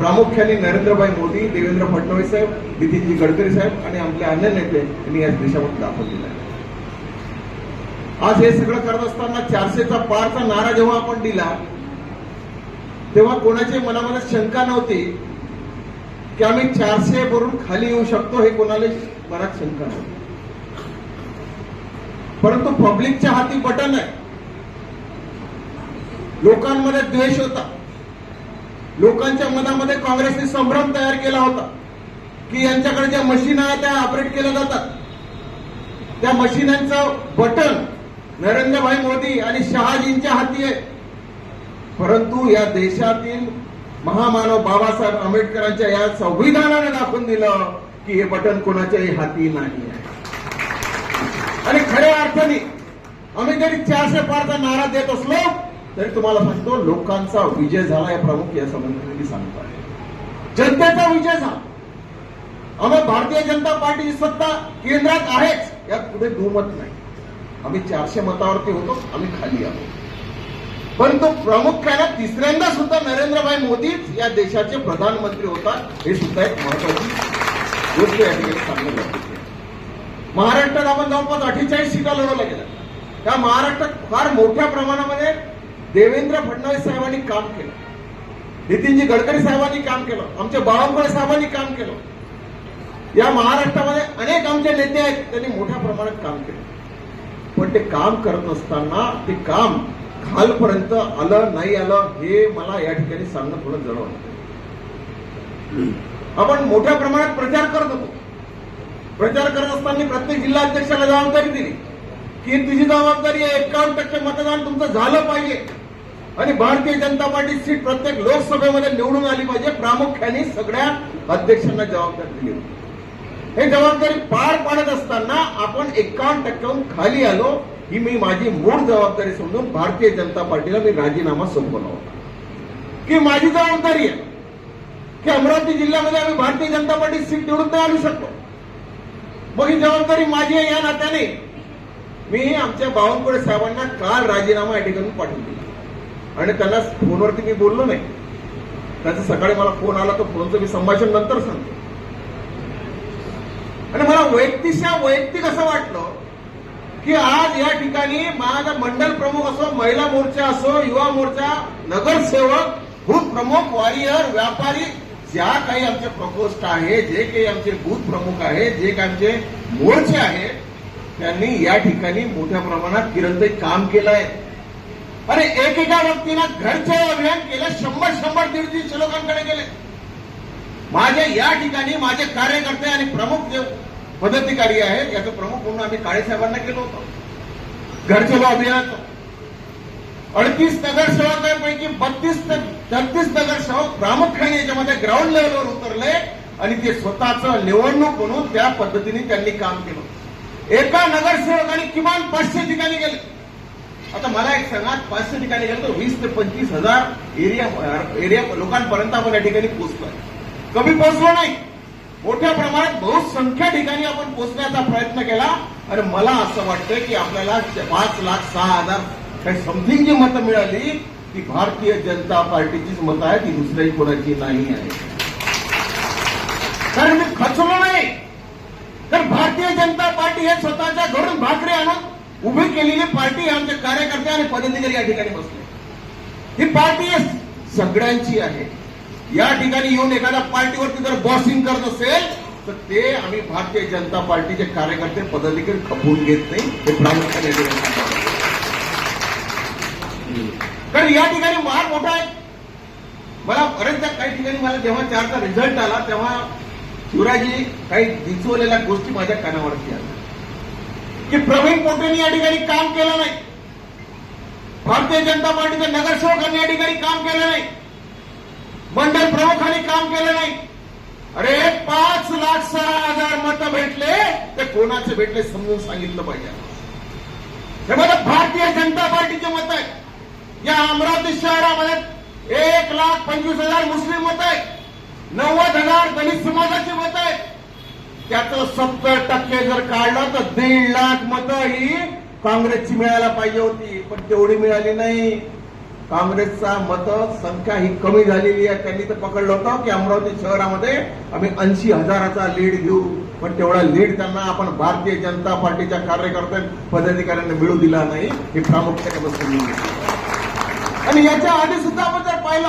प्रामुख्याने नरेंद्रभाई मोदी देवेंद्र फडणवीस साहेब नितीनजी गडकरी साहेब आणि आपले अन्य नेते यांनी या देशामध्ये दाखवलेला आहे. आज हे सगळं करत असताना चारशेचा पारचा नारा जेव्हा आपण दिला तेव्हा कोणाच्या मनामध्ये शंका नव्हती की आम्ही चारशे वरून खाली येऊ शकतो हे कोणाला मनात शंका नव्हती. परंतु पब्लिकच्या हाती बटन आहे. लोकांमध्ये द्वेष होता. लोकांच्या मनामध्ये काँग्रेसने संभ्रम तयार केला होता की यांच्याकडे ज्या मशीन आहेत त्या ऑपरेट केल्या जातात. त्या मशिनांचं बटन नरेंद्रभाई मोदी आणि शहाजींच्या हाती आहे. परंतु या देशातील महामानव बाबासाहेब आंबेडकरांच्या या संविधानाने दाखवून दिलं की हे बटन कोणाच्याही हाती नाही आहे. आणि खऱ्या अर्थाने आम्ही जरी चारशे पारचा नारा देत असलो तरी तुम्हाला सांगतो लोकांचा विजय झाला या प्रमुख या संबंधी सांगतो आहे. जनतेचा विजय झाला. आम्ही भारतीय जनता पार्टीची सत्ता केंद्रात आहेच यात पुढे दुमत नाही. आम्ही चारशे मतावरती होतो आम्ही खाली आहोत. परंतु प्रामुख्याने तिसऱ्यांदा सुद्धा नरेंद्रभाई मोदीच या देशाचे प्रधानमंत्री होतात हे सुद्धा एक महत्वाची गोष्ट या ठिकाणी सांगणं गरजेचं महाराष्ट्रात आपण जवळपास अठ्ठेचाळीस सीटा लढवल्या गेल्या. त्या महाराष्ट्रात फार मोठ्या प्रमाणामध्ये देवेंद्र फडणवीस साहेबांनी काम केलं. नितीनजी गडकरी साहेबांनी काम केलं. आमच्या बावनकुळे साहेबांनी काम केलं. या महाराष्ट्रामध्ये अनेक आमचे नेते आहेत त्यांनी मोठ्या प्रमाणात काम केलं. पण ते काम करत असताना ते काम खालपर्यंत आलं नाही आलं हे मला या ठिकाणी सांगणं थोडं जड आपण मोठ्या प्रमाणात प्रचार करत होतो. प्रचार करत असताना प्रत्येक जिल्हा अध्यक्षाला जबाबदारी दिली. की तुझी जबाबदारी आहे. एकावन्न टक्के मतदान तुमचं झालं पाहिजे. आणि भारतीय जनता पार्टी सीट प्रत्येक लोकसभेमध्ये निवडून आली पाहिजे. प्रामुख्याने सगळ्या अध्यक्षांना जबाबदारी दिली होती. हे जबाबदारी पार पाडत असताना आपण एकावन्न टक्क्याहून खाली आलो. ही मी माझी मूळ जबाबदारी समजून भारतीय जनता पार्टीला मी राजीनामा सोपवला होता. की माझी जबाबदारी आहे की अमरावती जिल्ह्यामध्ये आम्ही भारतीय जनता पार्टी सीट निवडून नाही आणू शकतो मग ही जबाबदारी माझी आहे या नात्याने. मी आमच्या बावनकुळे साहेबांना काल राजीनामा या ठिकाणी पाठवून दिला. आणि त्यांना फोनवरती मी बोललो नाही. त्याचा सकाळी मला फोन आला तर फोनचं मी संभाषण नंतर सांगतो. आणि मला वैयक्तिकच्या वैयक्तिक असं वाटलं की आज या ठिकाणी माझा मंडल प्रमुख असो महिला मोर्चा असो युवा मोर्चा नगरसेवक बूथ प्रमुख वॉरियर व्यापारी ज्या काही आमचे प्रकोष्ठ आहे जे काही आमचे बूथ प्रमुख आहे जे काही आमचे मोर्चे आहेत त्यांनी या ठिकाणी मोठ्या प्रमाणात किरणताई काम केलं आहे. अरे एकेका व्यक्तीनं घरचे अभियान केलं शंभर शंभर दीड दीडशे लोकांकडे गेले. माझे या ठिकाणी माझे कार्यकर्ते आणि प्रमुख जे पदाधिकारी आहेत याचं प्रमुख म्हणून आम्ही काळेसाहेबांना केलं होतं. घरचलो अभियानाचं अडतीस नगरसेवकांपैकी बत्तीस छत्तीस नगरसेवक प्रामुख्याने याच्यामध्ये ग्राउंड लेवलवर उतरले आणि ते स्वतःचं निवडणूक म्हणून त्या पद्धतीने त्यांनी काम केलं. एका नगरसेवकाने किमान पाचशे ठिकाणी गेले. आता मला एक सांगा पाचशे ठिकाणी गेलं तर वीस ते पंचवीस हजार एरिया एरिया लोकांपर्यंत आपण या ठिकाणी पोहोचतोय. कमी पोहोचलो नाही. मोठ्या प्रमाणात बहुसंख्य ठिकाणी आपण पोहोचण्याचा प्रयत्न केला आणि मला असं वाटतं की आपल्याला पाच लाख सहा हजार काही समथिंग जी मतं मिळाली ती भारतीय जनता पार्टीचीच मतं आहे ती दुसऱ्याही कोणाची नाही आहे. कारण मी खचलो नाही. तर भारतीय जनता पार्टी हे स्वतःच्या घरून भाकरी आणून उभी केलेली पार्टी आमचे कार्यकर्ते आणि पदाधिकारी या ठिकाणी बसले. ही पार्टी सगळ्यांची आहे. या ठिकाणी येऊन एखाद्या पार्टीवरती जर बॉसिंग करत असेल तर ते आम्ही भारतीय जनता पार्टीचे कार्यकर्ते पदाधिकारी खपवून घेत नाही. हे प्रामुख्याने या ठिकाणी कारण या ठिकाणी मार मोठा आहे. मला बरेचदा काही ठिकाणी मला जेव्हा चारचा रिझल्ट आला तेव्हा शिवराजी काही दिसवलेल्या गोष्टी माझ्या कानावरती आल्या. की प्रवीण पोटेंनी या ठिकाणी काम केलं नाही. भारतीय जनता पार्टीच्या नगरसेवकांनी या ठिकाणी काम केलं नाही. मंडळ प्रमुखांनी काम केलं नाही. अरे पाच लाख सहा हजार मतं भेटले ते कोणाचे भेटले समजून सांगितलं पाहिजे. हे मला भारतीय जनता पार्टीचे मत आहे या अमरावती शहरामध्ये एक लाख पंचवीस हजार मुस्लिम मत आहे नव्वद हजार दलित समाजाची मत आहे त्याचं सत्तर टक्के जर काढलं तर दीड लाख मतं ही काँग्रेसची मिळायला पाहिजे होती पण तेवढी मिळाली नाही. काँग्रेसचा मत संख्या ही कमी झालेली आहे. त्यांनी तर पकडलं होतं की अमरावती शहरामध्ये आम्ही ऐंशी हजाराचा लीड घेऊ. पण तेवढा लीड त्यांना आपण भारतीय जनता पार्टीच्या कार्यकर्त्यां पदाधिकाऱ्यांना मिळू दिला नाही हे प्रामुख्याने बसून आणि याच्या आधी सुद्धा आपण जर पाहिलं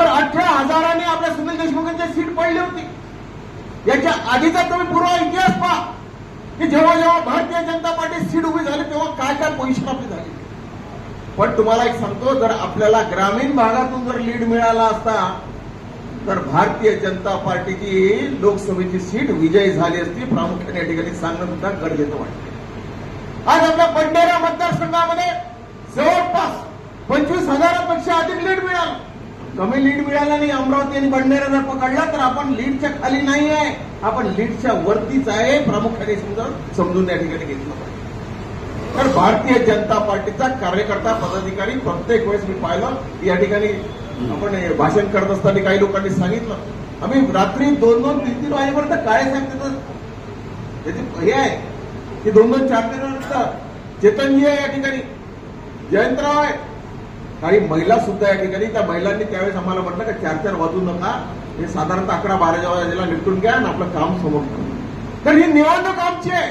तर अठरा हजाराने आपल्या सुनील देशमुखांची सीट पडली होती. याच्या आधीचा तुम्ही पूर्व इतिहास पहा. की जेव्हा जेव्हा भारतीय जनता पार्टी सीट उभी झाली तेव्हा काय काय पोझिशन आपली झाली. पण तुम्हाला एक सांगतो जर आपल्याला ग्रामीण भागातून जर लीड मिळाला असता तर भारतीय जनता पार्टीची लोकसभेची सीट विजयी झाली असती. प्रामुख्याने या ठिकाणी सांगणं सुद्धा गरजेचं वाटतं. आज आपल्या बंडेरा मतदारसंघामध्ये जवळपास पंचवीस हजारापेक्षा अधिक लीड मिळालं. कमी लीड मिळाला नाही अमरावती आणि बंडेरा जर पकडला तर आपण लीडच्या खाली नाही आहे आपण लीडच्या वरतीच आहे प्रामुख्याने समजा समजून या ठिकाणी घेतलं पाहिजे. तर भारतीय जनता पार्टीचा कार्यकर्ता पदाधिकारी प्रत्येक वेळेस मी पाहिलं या ठिकाणी आपण हे भाषण करत असताना काही लोकांनी सांगितलं. आम्ही रात्री दोन दोन तीन तीन वाजेपर्यंत काय सांगते त्याची हे आहे की दोन दोन चार तीन वाजता चेतनजी आहे या ठिकाणी. जयंतराव आहे. काही महिला सुद्धा या ठिकाणी त्या महिलांनी त्यावेळेस आम्हाला म्हटलं की चार चार वाजू नका हे साधारणतः अकरा बाराच्या वाजेला निपटून घ्या आणि आपलं काम समोर तर ही निवडणूक आमची आहे.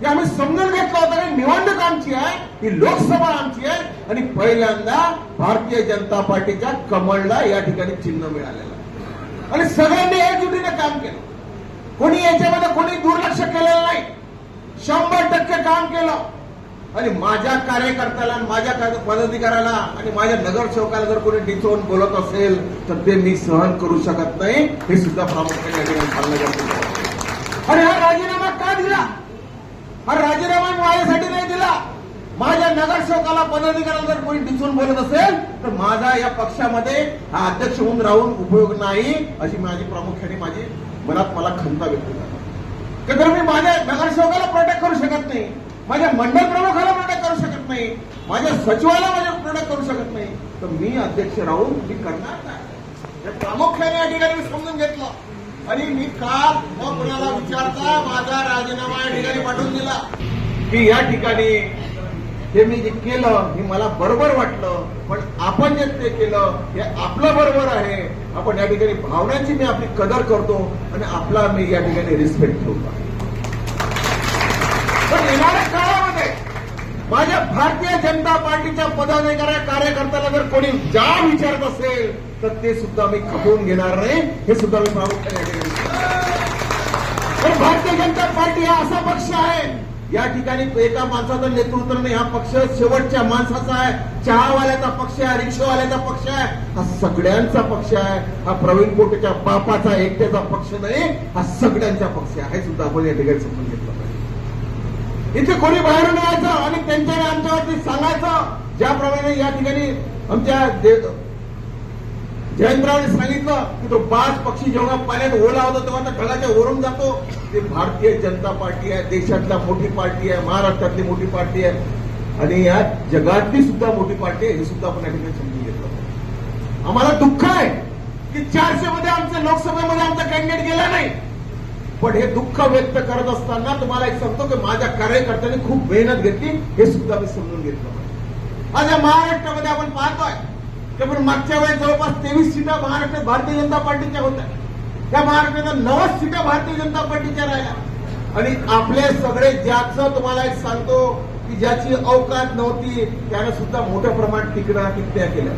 हे आम्ही समजून घेतलं होतं आणि निवडणूक आमची आहे. ही लोकसभा आमची आहे. आणि पहिल्यांदा भारतीय जनता पार्टीच्या कमळला या ठिकाणी चिन्ह मिळालेलं आहे. आणि सगळ्यांनी एकजुटीने काम केलं. कोणी याच्यामध्ये कोणी दुर्लक्ष केलेलं नाही. शंभर टक्के काम केलं. आणि माझ्या कार्यकर्त्याला माझ्या कार्य- पदाधिकाऱ्याला आणि माझ्या नगरसेवकाला जर कोणी डिचवून बोलत असेल तर ते मी सहन करू शकत नाही. हे सुद्धा प्रामुख्याने या आणि हा राजीनामा का दिला? हा राजीनामा मी माझ्यासाठी नाही दिला. माझ्या नगरसेवकाला पदाधिकाऱ्याला जर कोणी डिचवून बोलत असेल तर माझा या पक्षामध्ये हा अध्यक्ष होऊन राहून उपयोग नाही अशी माझी प्रामुख्याने माझी मनात मला खंत व्यक्त झाली तर मी माझ्या नगरसेवकाला प्रोटेक्ट करू शकत नाही. माझ्या मंडळ प्रमुखाला प्रोटेक्ट करू शकत नाही. माझ्या सचिवाला माझ्या प्रोटेक्ट करू शकत नाही. तर मी अध्यक्ष राहून मी करणार नाही प्रामुख्याने या ठिकाणी समजून घेतलं. आणि मी काल न कुणाला विचारता माझा राजीनामा या ठिकाणी पाठवून दिला. की या ठिकाणी हे मी जे केलं हे मला बरोबर वाटलं पण आपण जे ते केलं हे आपलं बरोबर आहे. आपण या ठिकाणी भावनांची मी आपली कदर करतो आणि आपला मी या ठिकाणी रिस्पेक्ट ठेवतो. माझ्या भारतीय जनता पार्टीच्या पदाधिकाऱ्या कार्यकर्त्याला जर कोणी जा विचारत असेल तर ते सुद्धा मी खपवून घेणार नाही. हे सुद्धा मी प्रामुख्याने पण भारतीय जनता पार्टी हा असा पक्ष आहे. या ठिकाणी एका माणसाचं नेतृत्व नाही हा पक्ष शेवटच्या माणसाचा आहे. चहावाल्याचा पक्ष आहे रिक्षावाल्याचा पक्ष आहे. हा सगळ्यांचा पक्ष आहे. हा प्रवीण कोटेच्या बापाचा एकट्याचा पक्ष नाही हा सगळ्यांचा पक्ष आहे. हे सुद्धा आपण या ठिकाणी समजून घेतलं. इथे कोणी बाहेरून यायचं आणि त्यांच्याने आमच्यावरती सांगायचं ज्याप्रमाणे या ठिकाणी आमच्या जयंतरावने सांगितलं की तो बाज पक्षी जेव्हा पाण्यात ओला होता तेव्हा त्या ढगाच्या जातो. ते भारतीय जनता पार्टी आहे देशातल्या मोठी पार्टी आहे महाराष्ट्रातली मोठी पार्टी आहे. आणि या जगातली सुद्धा मोठी पार्टी आहे हे सुद्धा आपण या ठिकाणी समजून घेतलं आम्हाला दुःख आहे की चारशे मध्ये आमच्या लोकसभेमध्ये आमचा कॅन्डिडेट गेला नाही. पण हे दुःख व्यक्त करत असताना तुम्हाला एक सांगतो की माझ्या कार्यकर्त्यांनी खूप मेहनत घेतली हे सुद्धा मी समजून घेतलं पाहिजे. आज या महाराष्ट्रामध्ये आपण पाहतोय की मागच्या वेळेस जवळपास तेवीस सीटा महाराष्ट्रात भारतीय जनता पार्टीच्या होत्या. त्या महाराष्ट्राच्या नवद सीटा भारतीय जनता पार्टीच्या राहिल्या. आणि आपले सगळे ज्याचं तुम्हाला एक सांगतो की ज्याची अवकाश नव्हती त्यानं सुद्धा मोठ्या प्रमाणात टिकणा टिप्प्या केल्या.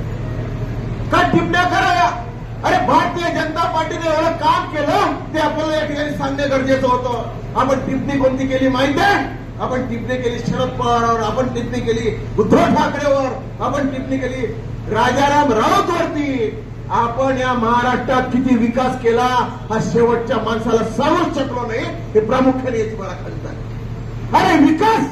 का टिप्पण्या कराव्या? अरे भारतीय जनता पार्टीने एवढं काम केलं ते आपल्याला या ठिकाणी सांगणे गरजेचं होतं. आपण टिप्पणी कोणती केली माहिती आहे? आपण टिप्पणी केली शरद पवारावर आपण टिप्पणी केली उद्धव ठाकरेवर आपण टिप्पणी केली राजाराम राऊतवरती. आपण या महाराष्ट्रात किती विकास केला हा शेवटच्या माणसाला सांगूच शकलो नाही. हे प्रामुख्याने मला खंत आहे अरे विकास!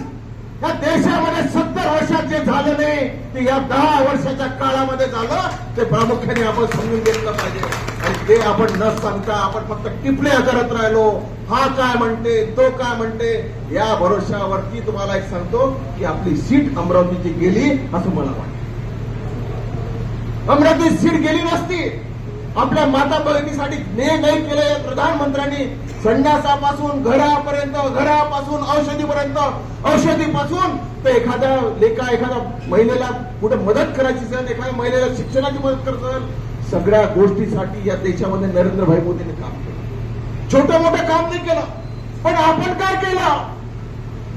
या देशामध्ये वर्षात जे झालं नाही ते या दहा वर्षाच्या काळामध्ये झालं ते प्रामुख्याने आपण समजून घेतलं पाहिजे. आणि ते आपण न सांगता आपण फक्त टिपण्या करत राहिलो. हा काय म्हणते तो काय म्हणते या भरोशावरती तुम्हाला एक सांगतो की आपली सीट अमरावतीची गेली असं मला वाटतं. अमरावती सीट गेली नसती. आपल्या माता बहिणीसाठी ने नाही केले प्रधानमंत्र्यांनी संन्यासापासून घरापर्यंत घरापासून औषधीपर्यंत औषधीपासून तर एखाद्या लेखा एखाद्या महिलेला कुठे मदत करायची असेल एखाद्या महिलेला शिक्षणाची मदत करायची असेल सगळ्या गोष्टीसाठी या देशामध्ये नरेंद्रभाई मोदींनी काम केलं. छोटं मोठं काम नाही केलं पण आपण काय केलं?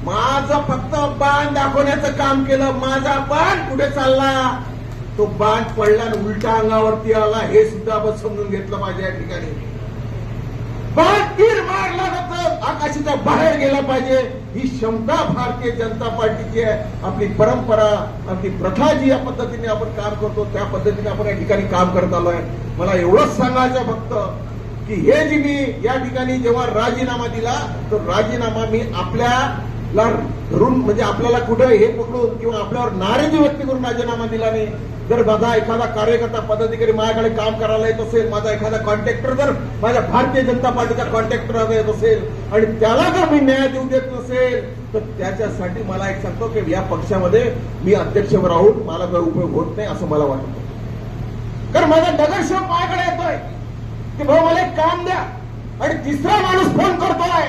माझं फक्त बाण दाखवण्याचं काम केलं. माझा बाण कुठे चालला. तो बाण पडला आणि उलटा अंगावरती आला हे सुद्धा आपण समजून घेतलं पाहिजे या ठिकाणी. बाण तीर मारला नंतर आकाशाच्या बाहेर गेला पाहिजे. ही क्षमता भारतीय जनता पार्टीची आहे. आपली परंपरा आपली प्रथा जी या पद्धतीने आपण काम करतो त्या पद्धतीने आपण या ठिकाणी काम करत आलो आहे मला एवढंच सांगायचं फक्त की हे जी मी या ठिकाणी जेव्हा राजीनामा दिला तो राजीनामा मी आपल्याला धरून म्हणजे आपल्याला कुठं हे पकडून किंवा आपल्यावर नाराजी व्यक्त करून राजीनामा दिला नाही. जर माझा एखादा कार्यकर्ता पदाधिकारी माझ्याकडे काम करायला येत असेल माझा एखादा कॉन्ट्रॅक्टर जर माझ्या भारतीय जनता पार्टीचा कॉन्ट्रॅक्टर येत असेल आणि त्याला जर मी न्याय देऊ देत नसेल तर त्याच्यासाठी मला एक सांगतो की या पक्षामध्ये मी अध्यक्ष राहून मला काही उपयोग होत नाही असं मला वाटतं. कारण माझा नगरसेवक माझ्याकडे येतोय. की भाऊ मला एक काम द्या. आणि तिसरा माणूस फोन करतोय.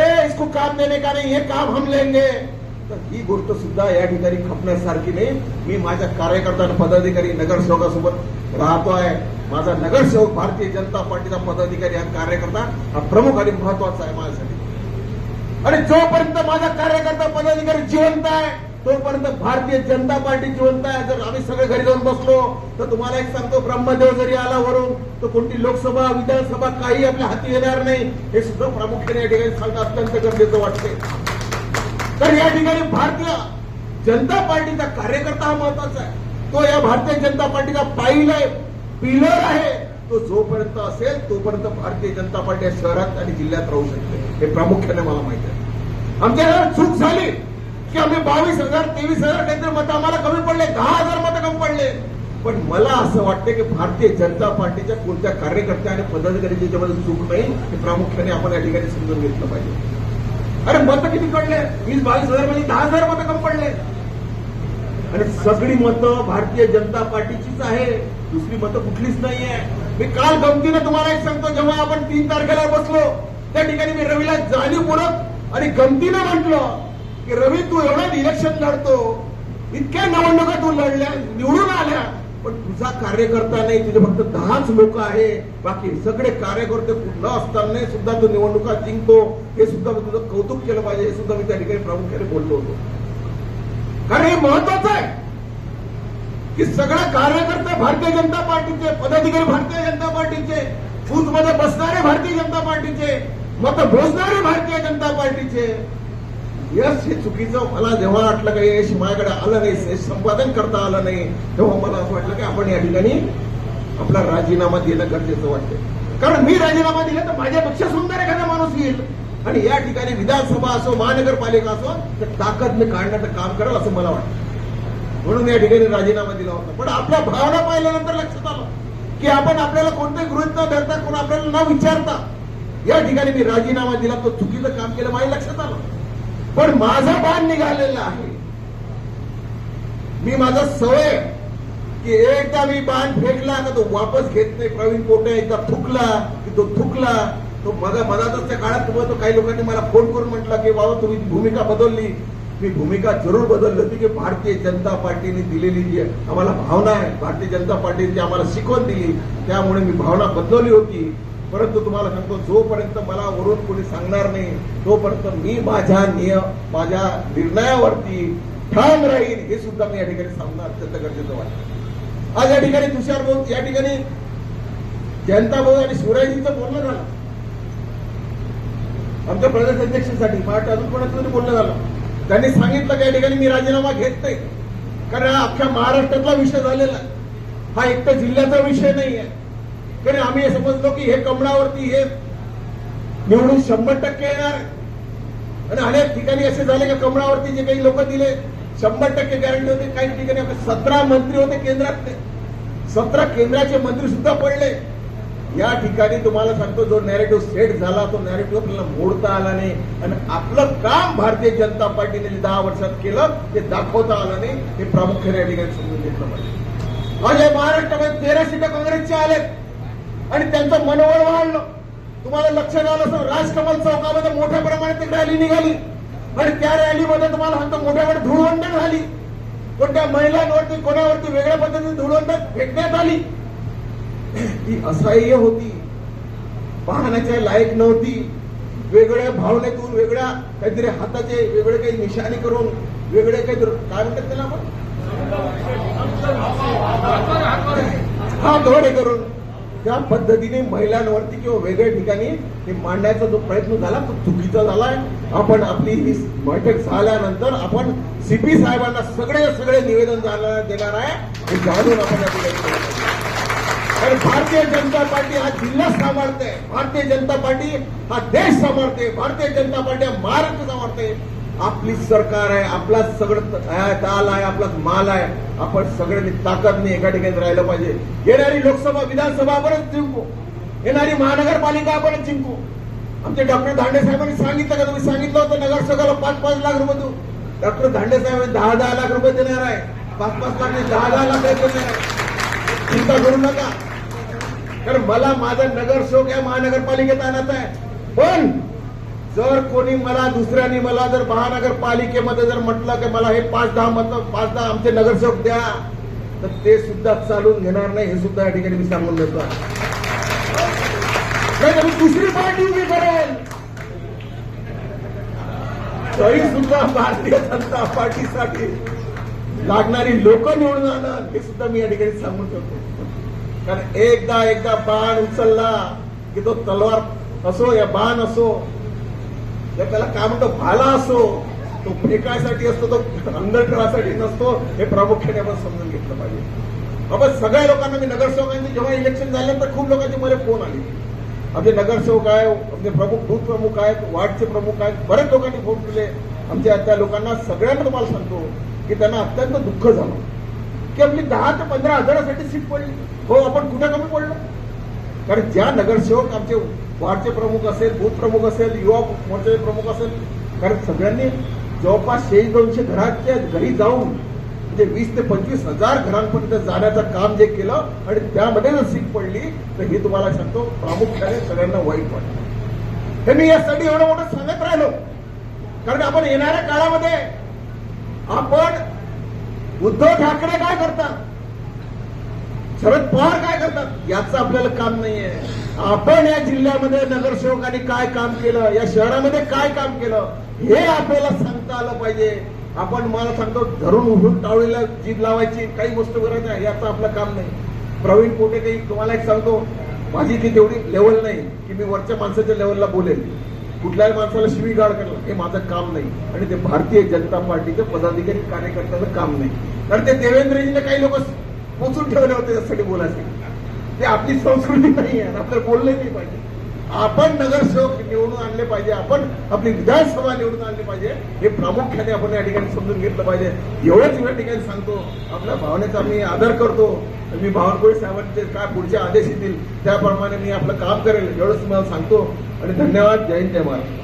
ए इसको काम देने का नाही हे काम हम लेंगे. तर ही गोष्ट सुद्धा या ठिकाणी खपण्यासारखी नाही. मी माझ्या कार्यकर्ता पदाधिकारी नगरसेवकासोबत राहतोय. माझा नगरसेवक भारतीय जनता पार्टीचा पदाधिकारी हा कार्यकर्ता हा प्रमुख आणि महत्त्वाचा आहे माझ्यासाठी. आणि जोपर्यंत माझा कार्यकर्ता पदाधिकारी जिवंत आहे तोपर्यंत भारतीय जनता पार्टी जिवंत आहे. जर आम्ही सगळे घरी जाऊन बसलो तर तुम्हाला एक सांगतो ब्रह्मदेव जरी आला वरून तर कोणती लोकसभा विधानसभा काही आपल्या हाती येणार नाही. हे सुद्धा प्रामुख्याने या ठिकाणी सांगणं अत्यंत गरजेचं वाटते तर या ठिकाणी भारतीय जनता पार्टीचा कार्यकर्ता हा महत्त्वाचा आहे. तो या भारतीय जनता पार्टीचा पाईल आहे पिलर आहे. तो जोपर्यंत असेल तोपर्यंत भारतीय जनता पार्टी शहरात आणि जिल्ह्यात राहू शकते. हे प्रामुख्याने मला माहिती आहे. आमच्या चूक झाली की आम्ही बावीस हजार तेवीस हजार काहीतरी मतं आम्हाला कमी पडले दहा हजार मतं कमी पडले. पण मला असं वाटतं की भारतीय जनता पार्टीच्या कोणत्या कार्यकर्त्या आणि पदाधिकारी त्याच्यामध्ये चूक नाही हे प्रामुख्याने आपण या ठिकाणी समजून घेतलं पाहिजे. अरे मतं किती पडले? वीस बावीस हजार म्हणजे दहा हजार मतं कमी पडले. आणि सगळी मतं भारतीय जनता पार्टीचीच आहे. दुसरी मतं कुठलीच नाहीये. मी काल गमतीनं तुम्हाला एक सांगतो जेव्हा आपण तीन तारखेला बसलो त्या ठिकाणी मी रवीला जाणीवपूर्वक आणि गमतीनं म्हटलं की रवी तू एवढं इलेक्शन लढतो. इतक्या निवडणुका तू लढल्या निवडून आल्या. पण तुझा कार्यकर्ता नाही तुझे फक्त दहाच लोक आहे. बाकी सगळे कार्यकर्ते कुठलं असताना सुद्धा तो निवडणुका जिंकतो. हे सुद्धा मी तुझं कौतुक केलं पाहिजे हे सुद्धा मी त्या ठिकाणी प्रामुख्याने बोललो होतो. कारण हे महत्वाचं आहे की सगळे कार्यकर्ते भारतीय जनता पार्टीचे पदाधिकारी भारतीय जनता पार्टीचे बूथमध्ये बसणारे भारतीय जनता पार्टीचे मत मोजणारे भारतीय जनता पार्टीचे यश हे चुकीचं मला जेव्हा वाटलं का यश माझ्याकडे आलं नाही संपादन करता आलं नाही तेव्हा मला असं वाटलं की आपण या ठिकाणी आपला राजीनामा देणं गरजेचं वाटतं कारण मी राजीनामा दिला तर माझ्यापेक्षा सुंदर एखादा माणूस येईल. आणि या ठिकाणी विधानसभा असो महानगरपालिका असो तर ताकद मी काढण्याचं काम करेल असं मला वाटतं. म्हणून या ठिकाणी राजीनामा दिला होता. पण आपल्या भावना पाहिल्यानंतर लक्षात आलं की आपण आपल्याला कोणत्याही गृहित न धरता कोण आपल्याला न विचारता या ठिकाणी मी राजीनामा दिला तो चुकीचं काम केलं माझ्या लक्षात आलं. पण माझा बाण निघालेला आहे. मी माझा सवय की एकदा मी बाण फेकला ना तो वापस घेत नाही. प्रवीण पोटे एकदा थुकला की तो थुकला. तो मग मधातच्या काळात तुम्हाला तो काही लोकांनी मला फोन करून म्हटला की बाबा तुम्ही भूमिका बदलली. मी भूमिका जरूर बदलली होती की भारतीय जनता पार्टीने दिलेली जी आम्हाला भावना आहे भारतीय जनता पार्टीने आम्हाला शिकवण दिली. त्यामुळे मी भावना बदलवली होती. परंतु तुम्हाला सांगतो जोपर्यंत मला वरून कोणी सांगणार नाही तोपर्यंत मी माझ्या नियम माझ्या निर्णयावरती ठाम राहील हे सुद्धा मी या ठिकाणी सांगणं अत्यंत गरजेचं वाटतं. आज या ठिकाणी तुषार भाऊ या ठिकाणी जनता भाऊ आणि शिवराजींचं बोलणं झालं. आमच्या प्रदेश अध्यक्षांसाठी महाराष्ट्र अजून कोणाचं बोलणं झालं. त्यांनी सांगितलं की या ठिकाणी मी राजीनामा घेत नाही. कारण हा अख्ख्या महाराष्ट्रातला विषय झालेला हा एक तर जिल्ह्याचा विषय नाही आहे. कारण आम्ही हे समजलो की हे कमळावरती हे निवडून शंभर टक्के येणार. आणि अनेक ठिकाणी असे झाले की कमळावरती जे काही लोक दिले शंभर टक्के गॅरंटी होते. काही ठिकाणी सतरा मंत्री होते केंद्रातले. सतरा केंद्राचे मंत्री सुद्धा पडले. या ठिकाणी तुम्हाला सांगतो जो नॅरेटिव्ह सेट झाला तो नॅरेटिव्ह आपल्याला मोडता आला नाही. आणि आपलं काम भारतीय जनता पार्टीने जे दहा वर्षात केलं ते दाखवता आलं नाही. हे प्रामुख्याने या ठिकाणी समजून घेतलं पाहिजे. आज या महाराष्ट्रामध्ये तेरा सीटा काँग्रेसच्या आलेत. आणि त्यांचं मनोबळ वाढलं. तुम्हाला लक्षात आलं असं राजकमल चौकामध्ये मोठ्या प्रमाणात एक रॅली निघाली. आणि त्या रॅलीमध्ये तुम्हाला सांगतो मोठ्या मोठ्या धुळवंड झाली कोणत्या महिलांवरती कोणावरती वेगळ्या पद्धतीने धुळवंड फेकण्यात आली? ती असह्य होती. पाहण्याच्या लायक नव्हती. वेगळ्या भावनेतून वेगळ्या काहीतरी हाताचे वेगळे काही निशाणी करून वेगळे काही काय म्हणतात त्याला आपण? हा धोडे करून. त्या पद्धतीने महिलांवरती किंवा वेगळ्या ठिकाणी हे मांडण्याचा जो प्रयत्न झाला तो चुकीचा झालाय. आपण आपली ही बैठक झाल्यानंतर आपण सीपी साहेबांना सगळे सगळे निवेदन झालं देणार आहे. हे जाणून आपण कारण भारतीय जनता पार्टी हा जिल्हा सांभाळते भारतीय जनता पार्टी हा देश सांभाळते भारतीय जनता पार्टी हा महाराष्ट्र सांभाळते आपली सरकार आहे आपला सगळं ताल दाल आहे आपला माल आहे. आपण सगळ्यांनी ताकदने एका ठिकाणी राहिलं पाहिजे. येणारी लोकसभा विधानसभा आपणच जिंकू. येणारी महानगरपालिका आपणच जिंकू. आमचे डॉक्टर धांडे साहेबांनी सांगितलं का? तुम्ही सांगितलं होतं नगरसेवकाला पाच पाच लाख रुपये देऊ. डॉक्टर धांडे साहेबांनी दहा दहा लाख रुपये देणार आहे. पाच पाच लाख नाही, दहा दहा लाख रुपये देणार आहे. चिंता करू नका. कारण मला माझा नगरसेवक या महानगरपालिकेत आणायचा आहे. पण जर कोणी मला दुसऱ्याने मला जर महानगरपालिकेमध्ये जर म्हटलं की मला हे पाच दहा मत पाच दहा आमचे नगरसेवक द्या तर ते सुद्धा चालून घेणार नाही हे सुद्धा या ठिकाणी मी सांगून देतो. नाही दुसरी पार्टी उभी करेल. तरी सुद्धा भारतीय जनता पार्टीसाठी लागणारी लोक निवडून आणणार हे सुद्धा मी या ठिकाणी सांगून ठेवतो कारण एकदा एकदा बाण उचलला की तो तलवार असो या बाण असो जर त्याला काय म्हणतो भाला असो तो फेकायसाठी असतो तो अंदर नसतो हे प्रामुख्याने आपण समजून घेतलं पाहिजे. बाबा सगळ्या लोकांना मी नगरसेवकांचे जेव्हा इलेक्शन झाल्यानंतर खूप लोकांचे मला फोन आले. आमचे नगरसेवक आहे आमचे प्रमुख बूथ प्रमुख आहेत वार्डचे प्रमुख आहेत बरेच लोकांनी फोन केले. आमच्या त्या लोकांना सगळ्यांना तुम्हाला सांगतो की त्यांना अत्यंत दुःख झालं. की आपली दहा ते पंधरा हजारासाठी सीट पडली. हो आपण कुठे कमी पडलो? कारण ज्या नगरसेवक आमचे वार्डचे प्रमुख असेल बूथ प्रमुख असेल युवा मोर्चाचे प्रमुख असेल. कारण सगळ्यांनी जवळपास शेष दोनशे घराच्या घरी जाऊन म्हणजे वीस ते पंचवीस हजार घरांपर्यंत जाण्याचं काम जे केलं आणि त्यामध्ये जर सीट पडली तर हे तुम्हाला सांगतो प्रामुख्याने सगळ्यांना वाईट वाटतं. हे मी यासाठी एवढं मोठं सांगत राहिलो. कारण आपण येणाऱ्या काळामध्ये आपण उद्धव ठाकरे काय करतात? शरद पवार काय करतात? याचं आपल्याला काम नाहीये. आपण या जिल्ह्यामध्ये नगरसेवकांनी काय काम केलं या शहरामध्ये काय काम केलं हे आपल्याला सांगता आलं पाहिजे. आपण मला सांगतो धरून उठून टावळीला जीभ लावायची काही गोष्ट करायचं आहे याचं आपलं काम नाही. प्रवीण पोटे काही तुम्हाला एक सांगतो माझी ती तेवढी लेवल नाही की मी वरच्या माणसाच्या लेवलला बोलेल. कुठल्याही माणसाला शिवीगाळ करणं हे माझं काम नाही. आणि ते भारतीय जनता पार्टीचे पदाधिकारी कार्यकर्त्याचं काम नाही. कारण ते देवेंद्रजीने काही लोक पोचून ठेवले होते त्यासाठी बोलायचे. ते आपली संस्कृती नाही आहे. आपल्याला बोलले नाही पाहिजे. आपण नगरसेवक निवडून आणले पाहिजे. आपण आपली विधानसभा निवडून आणली पाहिजे. हे प्रामुख्याने आपण या ठिकाणी समजून घेतलं पाहिजे. एवढंच या ठिकाणी सांगतो. आपल्या भावनेचा मी आदर करतो. मी बावनकुळे साहेबांचे काय पुढचे आदेश येतील त्याप्रमाणे मी आपलं काम करेल. एवढंच तुम्हाला सांगतो. आणि धन्यवाद. जय हिंद जय महाराष्ट्र